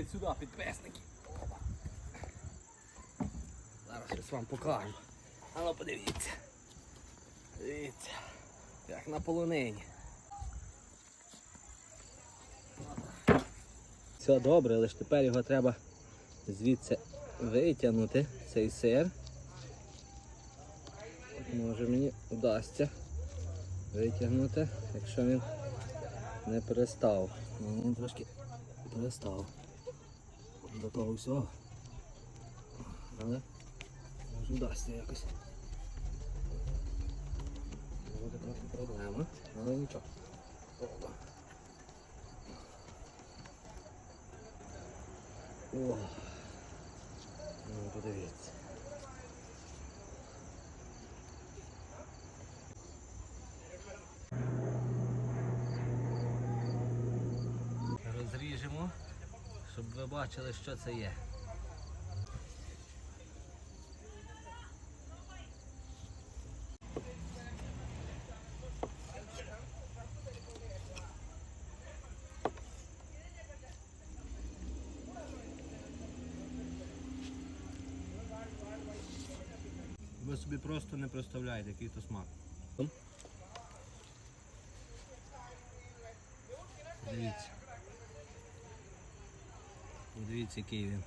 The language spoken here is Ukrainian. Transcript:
Ідіть сюди, підписники. Зараз щось вам покажу. А ну подивіться. Дивіться. Як на полонині. Все добре, лише тепер його треба звідси витягнути, цей сир. Може мені вдасться витягнути, якщо він не перестав. Він трошки перестав до того всього. Але може вдасться якось. Буде трохи проблема, але нічого. О, ну подивіться. Щоб ви бачили, що це є. Ви собі просто не представляєте, який то смак. Дивіться. Дивіться, який він.